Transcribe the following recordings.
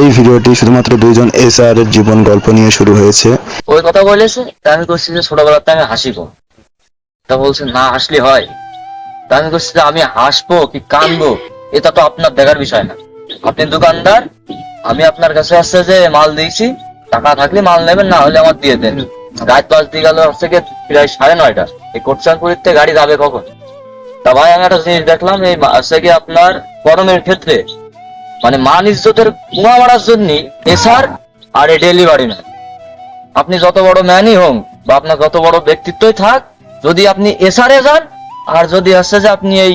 এই ভিডিওটি শুধুমাত্র দুইজন এসআর এর জীবন গল্প নিয়ে শুরু হয়েছে। ওই কথা বলেছে তা আমি করছি যে ছোটবেলাতে আমি হাসিব। তা বলছে না হাসলে হয়। তা আমি করছি যে আমি হাসবো কি কানবো? এটা তো আপনার দেখার বিষয় না। আপনি দোকানদার, আমি আপনার কাছে আসছে যে মাল দিয়েছি। টাকা থাকলে মাল নেবেন, না হলে আমার দিয়ে দেন। রাত বাজতে গেল হচ্ছে প্রায় সাড়ে নয়টা। এই কোটচাঁদপুরের থেকে গাড়ি যাবে কখন? তা ভাই, আমি একটা জিনিস দেখলাম, এই হচ্ছে গিয়ে আপনার গরমের ক্ষেত্রে মানে মান ইজ্জতের কুমা মারার জন্য এসার আর এই ডেলিভারি ম্যান আপনি যত বড় ম্যানই হোন বা আপনার যত বড় ব্যক্তিত্বই থাক যদি আপনি এসআরে যান আর যদি আসছে যে আপনি এই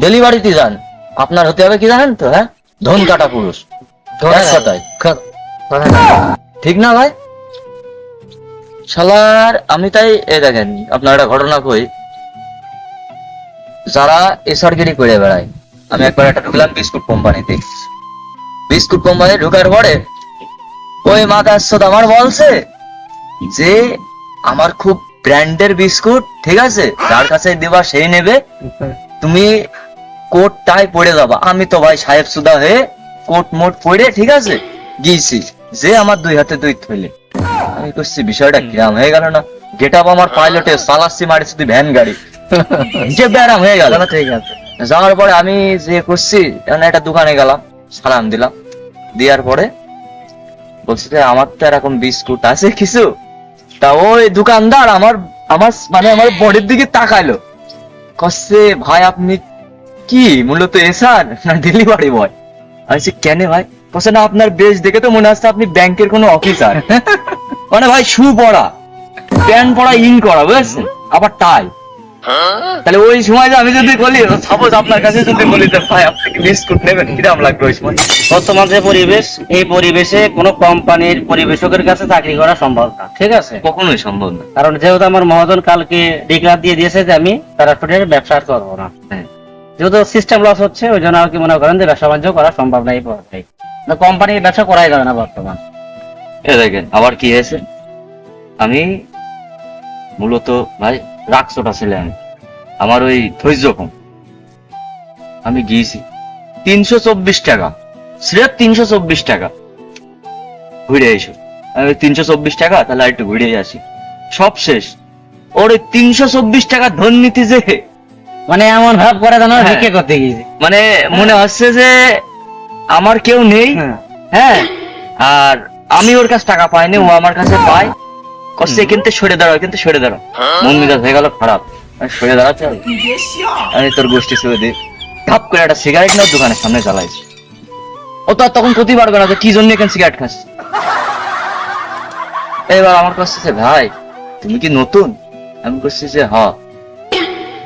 ডেলিভারিতে যান আপনার হতে হবে কি জানেন তো হ্যাঁ? ধন কাটা পুরুষ। ঠিক না ভাই? শালার আমি তাই এ দেখেন আপনার একটা ঘটনা কই। যারা এসআরগিরি করে বেড়ায় আমি একবার একটা ঢুকলাম বিস্কুট কোম্পানিতে। বিস্কুট কোম্পানি ঢুকার পরে ওই মাথা আসছত আমার বলছে যে আমার খুব ব্র্যান্ডের বিস্কুট ঠিক আছে? যার কাছে দেবা সেই নেবে। তুমি কোট টাই পরে যাবা। আমি তো ভাই সাহেব সুদা হয়ে কোট মোট পরে ঠিক আছে গিয়েছি। যে আমার দুই হাতে দুই থইলে। আমি করছি বিষয়টা কিরাম হয়ে গেল না? গেট আপ আমার পাইলটে সালাসি মারি শুধু ভ্যান গাড়ি। যে ব্যারাম হয়ে গেল। ঠিক আছে। যাওয়ার পরে আমি যে করছি একটা দোকানে গেলাম সালাম দিলাম। দেওয়ার পরে বলছি যে আমার তো এরকম বিস্কুট আছে কিছু। তা ওই দোকানদার আমার আমার মানে আমার বডির দিকে তাকাইলো। কচ্ছে ভাই আপনি কি? মূলত এসার না ডেলিভারি বয় আমি কেন ভাই? কচ্ছে না আপনার বেশ দেখে তো মনে হচ্ছে আপনি ব্যাংকের কোনো অফিসার মানে ভাই শু পড়া প্যান্ট পরা ইন করা বুঝছেন? আবার টাই। তাহলে ওই সময় আমি যদি বলি সাপোজ আপনার কাছে যদি বলি যে ভাই আপনি কি বিস্কুট নেবেন? কিরম লাগবে ওই সময়? বর্তমান যে পরিবেশ এই পরিবেশে কোনো কোম্পানির পরিবেশকের কাছে চাকরি করা সম্ভব না ঠিক আছে? কখনোই সম্ভব না। কারণ যেহেতু আমার মহাজন কালকে ডিক্লার দিয়ে দিয়েছে যে আমি প্যারাশুটের ব্যবসা আর করব না। হ্যাঁ। যেহেতু সিস্টেম লস হচ্ছে ওই জন্য আর কি মনে করেন যে ব্যবসা বাণিজ্য করা সম্ভব না এই পর্যায়ে। কোম্পানির ব্যবসা করাই যাবে না বর্তমান। এ দেখেন আবার কি হয়েছে? আমি মূলত ভাই ছেলে আমি আমার ওই ধৈর্য কম। আমি গিয়েছি। তিনশো চব্বিশ টাকা। সিরেপ তিনশো চব্বিশ টাকা। ঘুরে এসো। আমি তিনশো চব্বিশ টাকা তাহলে আর একটু ঘুরে আসি। সব শেষ। ওর তিনশো চব্বিশ টাকা ধন নীতি যে। মানে এমন ভাব করে হ্যাঁ। করতে গিয়েছে মানে মনে হচ্ছে যে আমার কেউ নেই। হ্যাঁ। আর আমি ওর কাছে টাকা পাইনি ও আমার কাছে পায়। কিন্তু সরে দাঁড়াও, কিন্তু সরে দাঁড়াও। হয়ে গেল খারাপ। সরে আমি তোর গোষ্ঠী দিই ধাপ করে একটা সিগারেট নাও, দোকানের সামনে জ্বালাইছি। ও তো আর তখন ক্ষতি পারবে না কি জন্য এখানে সিগারেট খাচ্ছি এবার আমার কাছে ভাই, তুমি কি নতুন? আমি করছি যে, হ।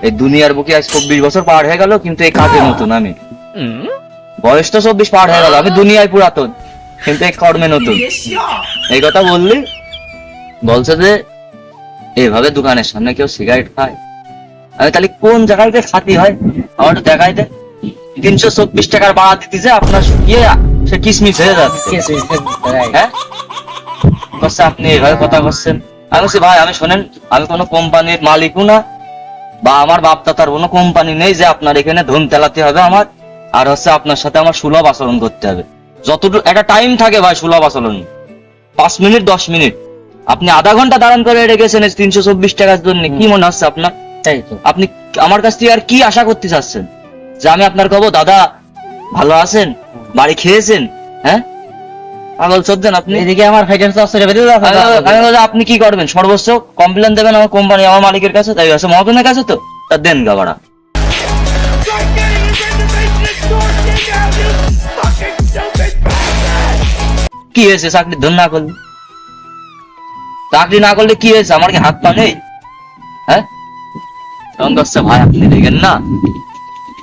এই দুনিয়ার বুকে আজ চব্বিশ বছর পার হয়ে গেল, কিন্তু এই কাজে নতুন আমি? বয়স তো চব্বিশ পার হয়ে গেল, আমি দুনিয়ায় পুরাতন, কিন্তু এই কর্মে নতুন। এই কথা বললি বলছে যে, এইভাবে দোকানের সামনে কেউ সিগারেট খায়? আমি তাহলে কোন জায়গায় খাতি হয়? আমার দেখাই দে। তিনশো চব্বিশ টাকার ভাড়া দিতেছে, আপনার শুকিয়ে সে কিসমিস হয়ে যাচ্ছে হ্যাঁ? আপনি এইভাবে কথা করছেন আমি বলছি, ভাই, আমি শোনেন, আমি কোনো কোম্পানির মালিকও না। বা আমার বাপ দাদার কোনো কোম্পানি নেই যে আপনার এখানে ধুম তেলাতে হবে আমার। আর হচ্ছে আপনার সাথে আমার সুলভ আচরণ করতে হবে। যতটুকু, একটা টাইম থাকে ভাই সুলভ আচরণ। পাঁচ মিনিট, দশ মিনিট। আপনি আধা ঘণ্টা দাঁড়ান করে রেখেছেন তিনশো চব্বিশ টাকার জন্য। কি মনে হচ্ছে আপনার? তাই তো। আপনি আমার কাছ থেকে আর কি আশা করতে চাচ্ছেন? যে আমি আপনার কব দাদা ভালো আছেন? বাড়ি খেয়েছেন? হ্যাঁ? পাগল চোদ্দেন আপনি? এদিকে আমার আমি আপনি কি করবেন? সর্বোচ্চ কমপ্লেন দেবেন আমার কোম্পানি আমার মালিকের কাছে? তাই আছে মহাজনের কাছে তো? তা দেন গাবাড়া। Start getting his information extorted চাকরি না করলে কি হয়েছে? আমার কি হাত পা নেই? হ্যাঁ? বলছে, ভাই, আপনি দেখেন না।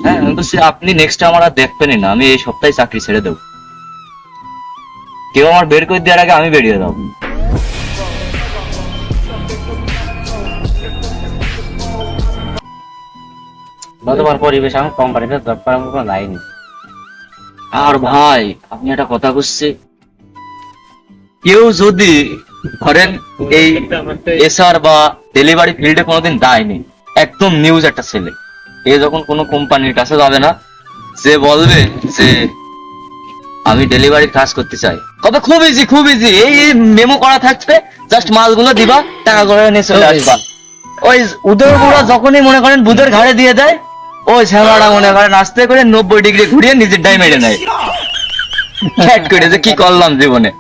হ্যাঁ বলছি, আপনি নেক্সট আমার আর দেখবেনই না। আমি এই সপ্তাহে চাকরি ছেড়ে দেবো। কেউ আমার বের করে দেওয়ার আগে আমি বেরিয়ে যাব। বর্তমান পরিবেশ আমি কোম্পানিতে জব কোনো লাইন আর ভাই, আপনি একটা কথা বুঝছি কেউ যদি ধরেন এই এসআর বা ডেলিভারি ফিল্ডে কোনোদিন দেয়নি একদম নিউজ একটা ছেলে। এ যখন কোনো কোম্পানির কাছে যাবে না যে বলবে যে আমি ডেলিভারি কাজ করতে চাই। কবে খুব ইজি খুব ইজি এই মেমো করা থাকবে জাস্ট মালগুলো দিবা টাকা করে নিয়ে চলে আসবা। ওই উদয় বুড়া যখনই মনে করেন বুধের ঘাড়ে দিয়ে দেয় ওই শ্যামাটা মনে করেন আস্তে করে নব্বই ডিগ্রি ঘুরিয়ে নিজের ডাই মেরে নেয়। করে যে কি করলাম জীবনে।